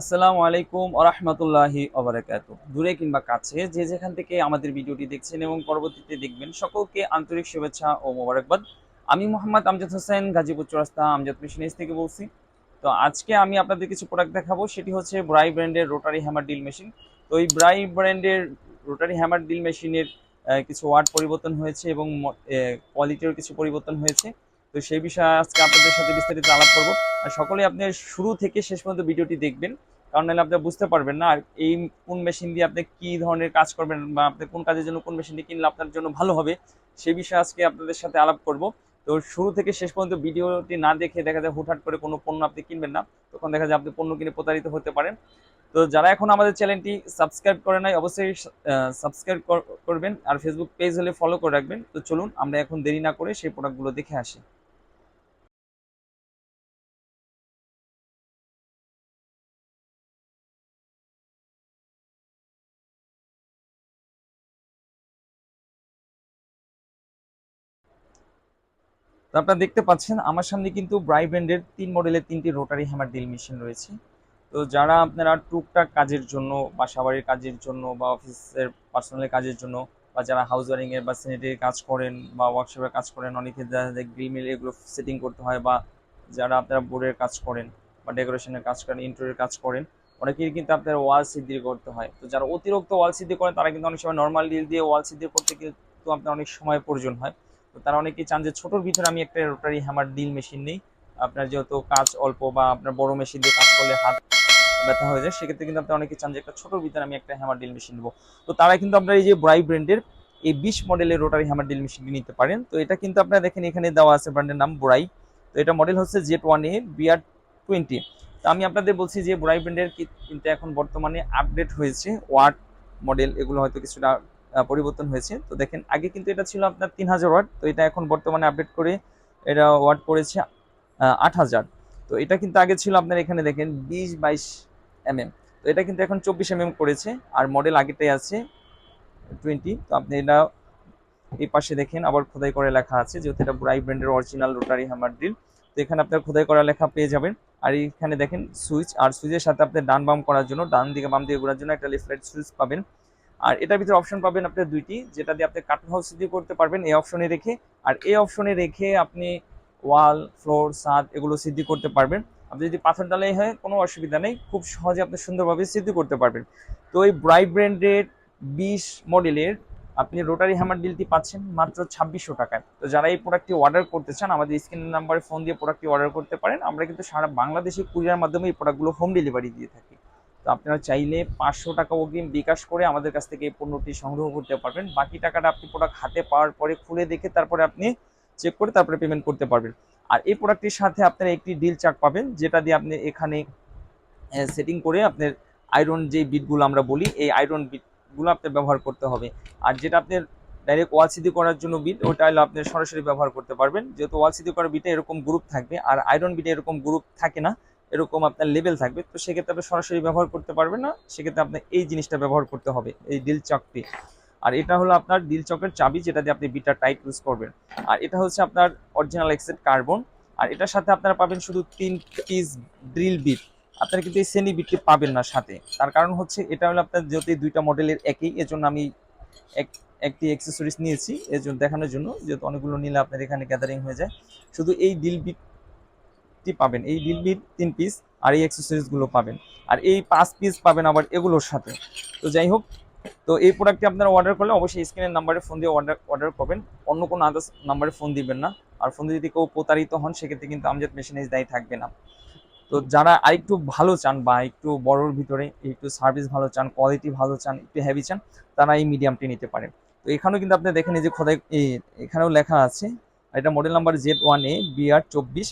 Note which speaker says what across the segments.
Speaker 1: আসসালামু আলাইকুম আরহামতুল্লাহি অবরাকাত দূরে কিংবা কাছে, যে যেখান থেকে আমাদের ভিডিওটি দেখছেন এবং পরবর্তীতে দেখবেন, সকলকে আন্তরিক শুভেচ্ছা ও মোবারকবাদ। আমি মোহাম্মদ আমজাদ হোসেন, গাজীপুর চৌরাস্তা আমজাদ মেশিনিস থেকে বলছি। তো আজকে আমি আপনাদের কিছু প্রোডাক্ট দেখাবো, সেটি হচ্ছে ব্রাই ব্র্যান্ডের রোটারি হ্যামার ডিল মেশিন তো এই ব্রাই ব্র্যান্ডের রোটারি হ্যামার ডিল মেশিনের কিছু ওয়ার্ড পরিবর্তন হয়েছে এবং কোয়ালিটির কিছু পরিবর্তন হয়েছে। তো সেই বিষয়ে আজকে আপনাদের সাথে বিস্তারিত আলাপ করব। আর সকলেই আপনি শুরু থেকে শেষ পর্যন্ত ভিডিওটি দেখবেন, কারণ নাহলে আপনি বুঝতে পারবেন না আর এই কোন মেশিন দিয়ে আপনি কি ধরনের কাজ করবেন বা আপনি কোন কাজের জন্য কোন মেশিনটি কিনলে আপনার জন্য ভালো হবে, সেই বিষয়ে আজকে আপনাদের সাথে আলাপ করব। তো শুরু থেকে শেষ পর্যন্ত ভিডিওটি না দেখে দেখা যায় হুটহাট করে কোনো পণ্য আপনি কিনবেন না, তখন দেখা যায় আপনি পণ্য কিনে প্রতারিত হতে পারেন। তো যারা এখন আমাদের চ্যানেলটি সাবস্ক্রাইব করে নাই, অবশ্যই সাবস্ক্রাইব করবেন। আর ফেসবুক পেজ হলে ফলো করে রাখবেন। তো চলুন, আমরা এখন দেরি না করে সেই প্রোডাক্টগুলো দেখে আসি। তো আপনারা দেখতে পাচ্ছেন, আমার সামনে কিন্তু ব্রাই ব্র্যান্ডের তিন মডেলের তিনটি রোটারি হ্যামার ড্রিল মেশিন রয়েছে। তো যারা আপনারা টুকটাক কাজের জন্য বাসা বাড়ির কাজের জন্য বা অফিসের পার্সোনাল কাজের জন্য বা যারা হাউস ওয়ারিং এর বা স্যানিটারি কাজ করেন বা ওয়ার্কশপের কাজ করেন, অনেকে যায় গ্রিমিল এগুলো সেটিং করতে হয় বা যারা আপনারা বোর্ডের কাজ করেন বা ডেকোরেশনের কাজ করেন ইন্টোরিয়ার কাজ করেন, অনেকেই কিন্তু আপনার ওয়াল সিদ্ধি করতে হয়। তো যারা অতিরিক্ত ওয়াল সিদ্ধি করেন, তারা কিন্তু অনেক সময় নর্মাল ডিল দিয়ে ওয়াল সিদ্ধি করতে কিন্তু আপনার অনেক সময় প্রয়োজন হয়। তো তারা অনেকেই চান যে ছোটোর ভিতরে আমি একটা রোটারি হ্যামার ডিল মেশিন নিই। আপনার যেহেতু কাজ অল্প বা আপনার বড় মেশিন দিয়ে কাজ করলে হাত ব্যথা হয়ে যায়, সেক্ষেত্রে কিন্তু আপনি অনেকে চান যে একটা ছোটোর ভিতরে আমি একটা হ্যামার ডিল মেশিন নেব। তো তারা কিন্তু আপনার এই যে ব্রাই ব্র্যান্ডের এই বিশ মডেলের রোটারি হ্যামার ডিল মেশিনটি নিতে পারেন। তো এটা কিন্তু আপনারা দেখেন এখানে দেওয়া আছে ব্র্যান্ডের নাম ব্রাই তো এটা মডেল হচ্ছে Z one A BR twenty তো আমি আপনাদের বলছি যে ব্রাই ব্র্যান্ডের কিন্তু এখন বর্তমানে আপডেট হয়েছে। ওয়াট মডেল এগুলো হয়তো কিছুটা পরিবর্তন হয়েছে। তো দেখেন, আগে কিন্তু এটা ছিল আপনার তিন হাজার ওয়াট, তো এটা এখন বর্তমানে আপডেট করে এটা ওয়াট পড়েছে আট হাজার। তো এটা কিন্তু আগে ছিল আপনার এখানে দেখেন বিশ বাইশ এমএম। তো এটা কিন্তু এখন চব্বিশ এমএম করেছে, আর মডেল আগেটাই আছে টোয়েন্টি তো আপনি এটা এই পাশে দেখেন, আবার খোদাই করে লেখা আছে, যেহেতু এটা ব্রাই ব্র্যান্ডের অরিজিনাল রোটারি হ্যামার ড্রিল তো এখানে আপনার খোদাই করা লেখা পেয়ে যাবেন। আর এখানে দেখেন সুইচ আর সুইচের সাথে আপনি ডান বাম করার জন্য, ডান দিকে বাম দিকে ঘোরার জন্য একটা লিফলেট সুইচ পাবেন। আর এটার ভিতরে অপশন পাবেন আপনি দুইটি, যেটা দিয়ে আপনি কার্টুন হাউস সিদ্ধি করতে পারবেন এই অপশনে রেখে। আর এই অপশনে রেখে আপনি ওয়াল ফ্লোর ছাদ এগুলো সিদ্ধি করতে পারবেন। আপনি যদি পাথর ডালাই হয়, কোনো অসুবিধা নেই। খুব সহজে আপনি সুন্দরভাবে সিদ্ধি করতে পারবেন। তো এই ব্রাই ব্র্যান্ডের বিশ মডেলের আপনি রোটারি হ্যামার ডিলটি পাচ্ছেন মাত্র ছাব্বিশশো টাকায়। তো যারা এই প্রোডাক্টটি অর্ডার করতে চান, আমাদের স্ক্রিন নাম্বারে ফোন দিয়ে প্রোডাক্টটি অর্ডার করতে পারেন। আমরা কিন্তু সারা বাংলাদেশে কুরিয়ার মাধ্যমে এই প্রোডাক্টগুলো হোম ডেলিভারি দিয়ে থাকি। তো আপনারা চাইলে পাঁচশো টাকা অগ্রিম বিকাশ করে আমাদের কাছ থেকে এই পণ্যটি সংগ্রহ করতে পারবেন। বাকি টাকাটা আপনি প্রোডাক্ট হাতে পাওয়ার পরে খুলে দেখে তারপরে আপনি চেক করে তারপরে পেমেন্ট করতে পারবেন। আর এই প্রোডাক্টটির সাথে আপনারা একটি ডিল চাক পাবেন, যেটা দিয়ে আপনি এখানে সেটিং করে আপনার আয়রন যে বিটগুলো আমরা বলি, এই আয়রন বিটগুলো আপনার ব্যবহার করতে হবে। আর যেটা আপনার ডাইরেক্ট ওয়াল সিদ্ধি করার জন্য বিট ওটা হলো আপনি সরাসরি ব্যবহার করতে পারবেন। যেহেতু ওয়াল সিদ্ধি করার বিটে এরকম গ্রুপ থাকবে, আর আয়রন বিটে এরকম গ্রুপ থাকে না এরকম আপনার লেভেল থাকবে, তো সেক্ষেত্রে আপনি সরাসরি ব্যবহার করতে পারবেন না। সেক্ষেত্রে আপনার এই জিনিসটা ব্যবহার করতে হবে, এই ডিল চকটি। আর এটা হলো আপনার ডিল চকের চাবি, যেটা দিয়ে আপনি বিটটা টাইপ ইউজ করবেন। আর এটা হচ্ছে আপনার অরিজিনাল এক্সেট কার্বন আর এটার সাথে আপনারা পাবেন শুধু তিন পিস ড্রিল বিট আপনারা কিন্তু এই শ্রেণি বিটটি পাবেন না সাথে। তার কারণ হচ্ছে, এটা হলো আপনার যেহেতু দুইটা মডেলের একই, এজন্য আমি এক, একটি অ্যাক্সেসরিজ নিয়েছি। এর জন্য দেখানোর জন্য, যেহেতু অনেকগুলো নিলে আপনার এখানে গ্যাদারিং হয়ে যায়। শুধু এই ডিল বিটটি পাবেন, এই ডিল তিন পিস আর এই অ্যাক্সেসরিজগুলো পাবেন। আর এই পাঁচ পিস পাবেন আবার এগুলোর সাথে। তো যাই হোক, তো এই প্রোডাক্টটি আপনারা অর্ডার করলে অবশ্যই স্ক্রিনের নাম্বারে ফোন দিয়ে অর্ডার অর্ডার করবেন। অন্য কোনো আদার্স নাম্বারে ফোন দিবেন না। আর ফোন যদি কেউ প্রতারিত হন, সেক্ষেত্রে কিন্তু আমজাদ মেশিনের দায়ী থাকবে না। তো যারা আরেকটু ভালো চান বা একটু বড়োর ভিতরে, একটু সার্ভিস ভালো চান কোয়ালিটি ভালো চান, একটু হেভি চান, তারা এই মিডিয়ামটি নিতে পারেন। তো এখানেও কিন্তু আপনি দেখেন এই যে খোদাই এখানেও লেখা আছে, এটা model number Z one A BR চব্বিশ।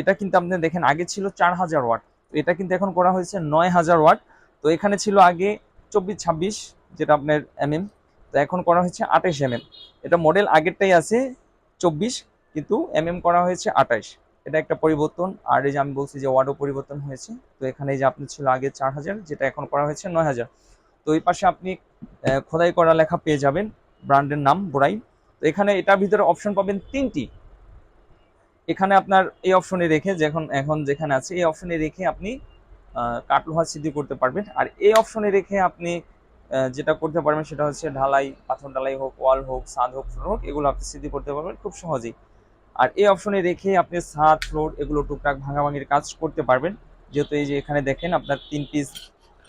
Speaker 1: এটা কিন্তু আপনি দেখেন, আগে ছিল চার হাজার ওয়াট এটা কিন্তু এখন করা হয়েছে নয় হাজার ওয়াট, তো এখানে ছিল আগে চব্বিশ ছাব্বিশ যেটা আপনার এমএম, তো এখন করা হয়েছে আঠাশ এমএম। এটা মডেল আগেরটাই আছে চব্বিশ, কিন্তু এমএম করা হয়েছে আঠাশ। এটা একটা পরিবর্তন, আর এই যে আমি বলছি যে ওয়ার্ডও পরিবর্তন হয়েছে, তো এখানে যে আপনি ছিল আগে চার হাজার, যেটা এখন করা হয়েছে নয় হাজার। তো এই পাশে আপনি খোদাই করা লেখা পেয়ে যাবেন, ব্র্যান্ডের নাম, বোরাই। তো এখানে এটার ভিতরে অপশন পাবেন তিনটি। এখানে আপনার এই অপশনে রেখে যখন এখন যেখানে আছে এই অপশনে রেখে আপনি কাট লোহা সিদ্ধি করতে পারবেন। আর এই অপশনে রেখে আপনি যেটা করতে পারবেন সেটা হচ্ছে ঢালাই, পাথর ঢালাই হোক, ওয়াল হোক, ছাদ হোক, ফ্লোর হোক, এগুলো আপনি সিদ্ধি করতে পারবেন খুব সহজেই। আর এই অপশনে রেখে আপনি ছাদ, ফ্লোর এগুলো টুকটাক ভাঙাভাঙির কাজ করতে পারবেন। যেহেতু এই যে এখানে দেখেন আপনার তিন পিস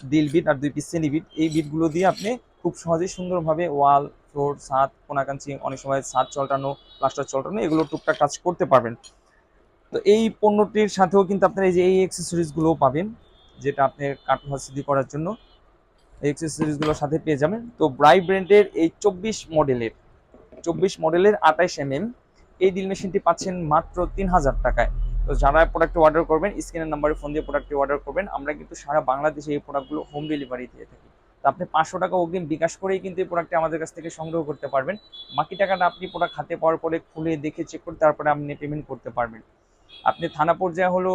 Speaker 1: ডিল বিট আর দুই পিস সেনি বিট এই বিটগুলো দিয়ে আপনি খুব সহজেই সুন্দরভাবে ওয়াল, ফ্লোর, ছাদ, কোনাকাঞ্চি, অনেক সময় ছাদ চলটানো, প্লাস্টার চলটানো, এগুলো টুকটাক কাজ করতে পারবেন। তো এই পণ্যটির সাথেও কিন্তু আপনারা এই যে এই অ্যাক্সেসরিজগুলোও পাবেন, যেটা আপনি কাঠুয়া সিদ্ধি করার জন্য। এই অ্যাক্সেসরিজগুলোর সাথে পেয়ে যাবেন। তো ব্রাই ব্র্যান্ডের এই চব্বিশ মডেলের চব্বিশ মডেলের আঠাইশ এম এম এই ড্রিল মেশিনটি পাচ্ছেন মাত্র তিন হাজার টাকায়। তো যারা প্রোডাক্টটি অর্ডার করবেন স্ক্রিনের নাম্বারে ফোন দিয়ে প্রোডাক্টটি অর্ডার করবেন, আমরা কিন্তু সারা বাংলাদেশে এই প্রোডাক্টগুলো হোম ডেলিভারি দিয়ে থাকি। তো আপনি পাঁচশো টাকা অগ্রিম বিকাশ করেই কিন্তু এই প্রোডাক্টটি আমাদের কাছ থেকে সংগ্রহ করতে পারবেন। বাকি টাকাটা আপনি প্রোডাক্ট হাতে পাওয়ার পরে খুলে দেখে চেক করে তারপরে আপনি পেমেন্ট করতে পারবেন। আপনি থানা পর্যায়ে হলো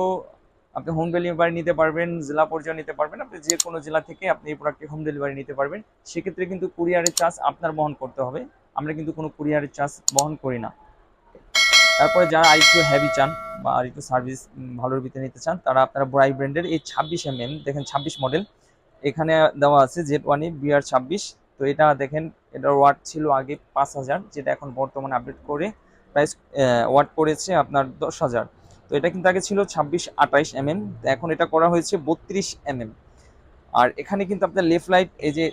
Speaker 1: আপনি হোম ডেলিভারি নিতে পারবেন, জেলা পর্যায়ে নিতে পারবেন। আপনি যে কোনো জেলা থেকে আপনি এই প্রোডাক্টটি হোম ডেলিভারি নিতে পারবেন। সেক্ষেত্রে কিন্তু কুরিয়ারের চার্জ আপনার বহন করতে হবে। আমরা কিন্তু কোনো কুরিয়ারের চার্জ বহন করি না। তারপরে যারা আরেকটু হেভি চান বা আরেকটু সার্ভিস ভালোর ভিতরে নিতে চান, তারা আপনারা ব্রাই ব্র্যান্ডের এই ছাব্বিশ এম এম দেখেন ছাব্বিশ মডেল এখানে দেওয়া আছে জেড ওয়ান বিআর ছাব্বিশ তো এটা দেখেন, এটার ওয়াট ছিল আগে পাঁচ হাজার, যেটা এখন বর্তমানে আপডেট করে প্রাইস ওয়াট করেছে আপনার দশ হাজার। তো এটা কিন্তু আগে ছিল ছাব্বিশ আঠাইশ এম এম এখন এটা করা হয়েছে বত্রিশ এম এম আর এখানে কিন্তু আপনার লেফট লাইট এই যে,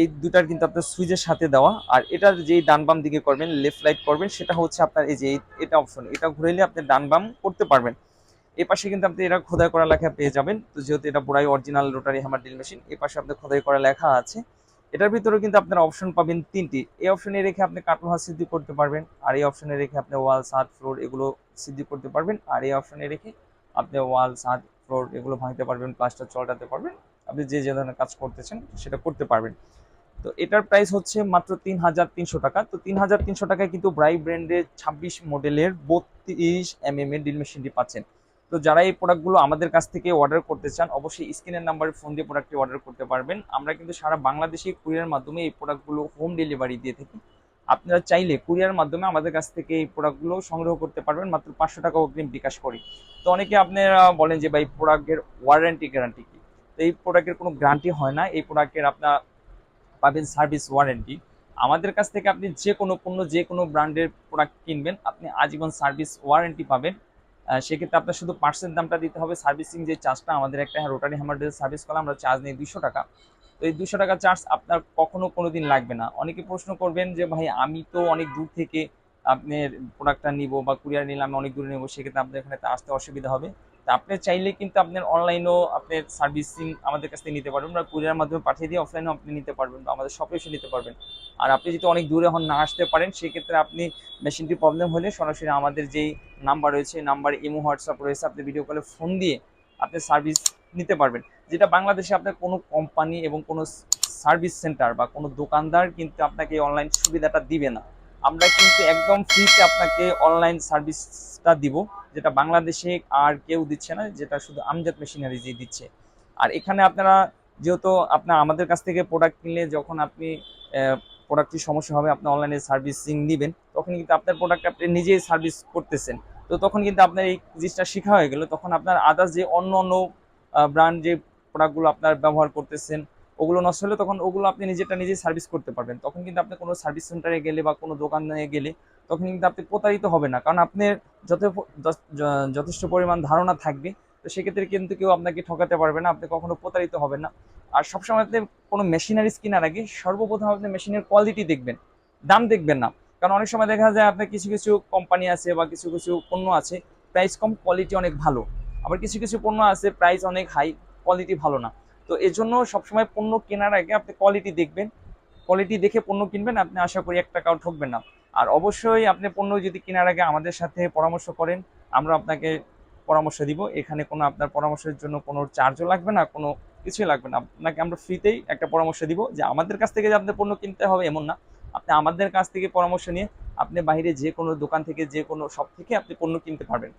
Speaker 1: এই দুটার কিন্তু আপনার সুইচের সাথে দেওয়া। আর এটার যে ডান বাম দিকে করবেন লেফট লাইট করবেন, সেটা হচ্ছে আপনার এই যে এটা অপশন এটা ঘুরাইলে আপনি ডান বাম করতে পারবেন। এ পাশে কিন্তু আপনি এটা খোদাই করা লেখা পেয়ে যাবেন। তো যেহেতু এটা পুরাই original rotary hammer drill machine এ পাশে আপনি খোদাই করা লেখা আছে। এটার ভিতরে কিন্তু আপনার অপশন পাবেন তিনটি। এই অপশনে রেখে আপনি কাটলোহা সিদ্ধি করতে পারবেন, আর এই অপশনে রেখে আপনি ওয়াল ছাদ ফ্লোর এগুলো সিদ্ধি করতে পারবেন, আর এই অপশনে রেখে আপনি ওয়াল ছাদ ফ্লোর এগুলো ভাঙতে পারবেন প্লাস্টার চলটাতে পারবেন। আপনি যে যে ধরনের কাজ করতেছেন সেটা করতে পারবেন। তো এটার প্রাইস হচ্ছে মাত্র তিন হাজার তিনশো টাকা। তো তিন হাজার তিনশো টাকায় কিন্তু ব্রাই ব্র্যান্ডের ছাব্বিশ মডেলের বত্রিশ এম এম এর ড্রিল মেশিনটি পাচ্ছেন। তো যারা এই প্রোডাক্টগুলো আমাদের কাছ থেকে অর্ডার করতে চান, অবশ্যই স্ক্রিনের নাম্বারে ফোন দিয়ে প্রোডাক্টটি অর্ডার করতে পারবেন। আমরা কিন্তু সারা বাংলাদেশে কুরিয়ার মাধ্যমে এই প্রোডাক্টগুলো হোম ডেলিভারি দিয়ে থাকি। আপনারা চাইলে কুরিয়ার মাধ্যমে আমাদের কাছ থেকে এই প্রোডাক্টগুলো সংগ্রহ করতে পারবেন, মাত্র পাঁচশো টাকা অগ্রিম বিকাশ করি। তো অনেকে আপনারা বলেন যে, ভাই প্রোডাক্টের ওয়ারেন্টি গ্যারান্টি কি? তো এই প্রোডাক্টের কোনো গ্যারান্টি হয় না। এই প্রোডাক্টের আপনার পাবেন সার্ভিস ওয়ারেন্টি আমাদের কাছ থেকে আপনি যে কোনো পণ্য, যে কোনো ব্র্যান্ডের প্রোডাক্ট কিনবেন, আপনি আজীবন সার্ভিস ওয়ারেন্টি পাবেন। সেক্ষেত্রে আপনার শুধু পার্সেন্ট দামটা দিতে হবে। সার্ভিসিং যে চার্জটা আমাদের একটা হ্যাঁ রোটারি হ্যামার সার্ভিস করলে আমরা চার্জ নিই দুশো টাকা। তো এই দুশো টাকা চার্জ আপনার কখনো কোনো দিন লাগবে না। অনেকে প্রশ্ন করবেন যে, ভাই, আমি তো অনেক দূর থেকে আপনার প্রোডাক্টটা নিব বা কুরিয়ার নিলে আমি অনেক দূরে নেব, সেক্ষেত্রে আপনার এখানে আসতে অসুবিধা হবে। তা আপনি চাইলে কিন্তু আপনার অনলাইনেও আপনার সার্ভিসিং আমাদের কাছ থেকে নিতে পারবেন। বা কুরিয়ার মাধ্যমে পাঠিয়ে দিয়ে অফলাইনেও আপনি নিতে পারবেন বা আমাদের শপে এসে নিতে পারবেন। আর আপনি যদি অনেক দূরে হন না আসতে পারেন, সেক্ষেত্রে আপনি মেশিনটি প্রবলেম হলে সরাসরি আমাদের যেই নাম্বার রয়েছে নাম্বার ইমো, হোয়াটসঅ্যাপ রয়েছে, আপনি ভিডিও কলে ফোন দিয়ে আপনি সার্ভিস নিতে পারবেন। যেটা বাংলাদেশে আপনার কোনো কোম্পানি এবং কোনো সার্ভিস সেন্টার বা কোনো দোকানদার কিন্তু আপনাকে অনলাইন সুবিধাটা দিবে না। আমরা কিন্তু একদম ফ্রিতে আপনাকে অনলাইন সার্ভিসটা দিব, যেটা বাংলাদেশে আর কেউ দিচ্ছে না, যেটা শুধু আমজাদ মেশিনারিজই দিচ্ছে। আর এখানে আপনারা যেহেতু আপনার আমাদের কাছ থেকে প্রোডাক্ট কিনলে যখন আপনি প্রোডাক্টটির সমস্যা হবে, আপনি অনলাইনে সার্ভিসিং নেবেন তখন কিন্তু আপনার প্রোডাক্ট আপনি নিজেই সার্ভিস করতেছেন। তো তখন কিন্তু আপনার এই জিনিসটা শেখা হয়ে গেল। তখন আপনার আদার্স যে অন্য অন্য ব্র্যান্ড যে প্রোডাক্টগুলো আপনার ব্যবহার করতেছেন, ওগুলো নষ্ট হলে তখন ওগুলো আপনি নিজেরটা নিজেই সার্ভিস করতে পারবেন। তখন কিন্তু আপনি কোনো সার্ভিস সেন্টারে গেলে বা কোনো দোকানে গেলে তখন কিন্তু আপনি প্রতারিত হবে না। কারণ আপনার যথেষ্ট পরিমাণ ধারণা থাকবে, তো সেক্ষেত্রে কিন্তু কেউ আপনাকে ঠকাতে পারবে না, আপনি কখনো প্রতারিত হবেন না। আর সবসময় আপনি কোনো মেশিনারিজ কেনার আগে সর্বপ্রথম আপনি মেশিনের কোয়ালিটি দেখবেন, দাম দেখবেন না। কারণ অনেক সময় দেখা যায় আপনার কিছু কিছু কোম্পানি আছে বা কিছু কিছু পণ্য আছে প্রাইস কম কোয়ালিটি অনেক ভালো। আবার কিছু কিছু পণ্য আছে প্রাইস অনেক হাই কোয়ালিটি ভালো না। তো এর জন্য সবসময় পণ্য কেনার আগে আপনি কোয়ালিটি দেখবেন। কোয়ালিটি দেখে পণ্য কিনবেন, আপনি আশা করি এক টাকাও ঠকবেন না। আর অবশ্যই আপনি পণ্য যদি কেনার আগে আমাদের সাথে পরামর্শ করেন, আমরা আপনাকে পরামর্শ দিব। এখানে কোনো আপনার পরামর্শের জন্য কোনো চার্জও লাগবে না, কোনো কিছুই লাগবে না। আপনাকে আমরা ফ্রিতেই একটা পরামর্শ দিব যে আমাদের কাছ থেকে যে আপনি পণ্য কিনতে হবে এমন না। আপনি আমাদের কাছ থেকে পরামর্শ নিয়ে আপনি বাইরে যে কোনো দোকান থেকে যে কোনো সব থেকে আপনি পণ্য কিনতে পারবেন।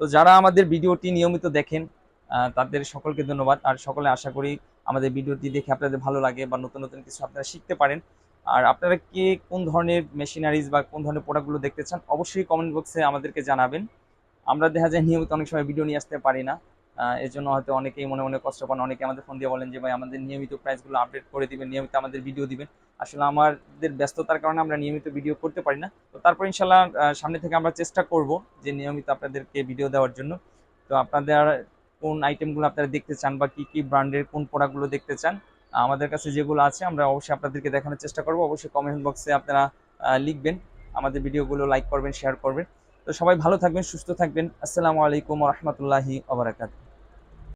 Speaker 1: তো যারা আমাদের ভিডিওটি নিয়মিত দেখেন তাদের সকলকে ধন্যবাদ। আর সকলে আশা করি আমাদের ভিডিওটি দেখে আপনাদের ভালো লাগে বা নতুন নতুন কিছু আপনারা শিখতে পারেন। আর আপনারা কে কোন ধরনের মেশিনারিজ বা কোন ধরনের প্রোডাক্টগুলো দেখতে চান, অবশ্যই কমেন্ট বক্সে আমাদেরকে জানাবেন। আমরা দেখা যায় নিয়মিত অনেক সময় ভিডিও নিয়ে আসতে পারি না। এর জন্য হয়তো অনেকেই মনে মনে কষ্ট পান। অনেকে আমাদের ফোন দিয়ে বলেন যে, ভাই, আমাদের নিয়মিত প্রাইসগুলো আপডেট করে দিবেন, নিয়মিত আমাদের ভিডিও দিবেন। আসলে আমাদের ব্যস্ততার কারণে আমরা নিয়মিত ভিডিও করতে পারি না। তো তারপর ইনশাল্লাহ সামনে থেকে আমরা চেষ্টা করব যে, নিয়মিত আপনাদেরকে ভিডিও দেওয়ার জন্য। তো আপনাদের কোন আইটেমগুলো আপনারা দেখতে চান বা কি কি ব্র্যান্ডের কোন প্রোডাক্টগুলো দেখতে চান আমাদের কাছে যেগুলো আছে, আমরা অবশ্যই আপনাদেরকে দেখানোর চেষ্টা করব। অবশ্যই কমেন্ট বক্সে আপনারা লিখবেন, আমাদের ভিডিওগুলো লাইক করবেন শেয়ার করবেন। তো সবাই ভালো থাকবেন, সুস্থ থাকবেন। আসসালামু আলাইকুম রহমতুল্লাহি আবরাকাত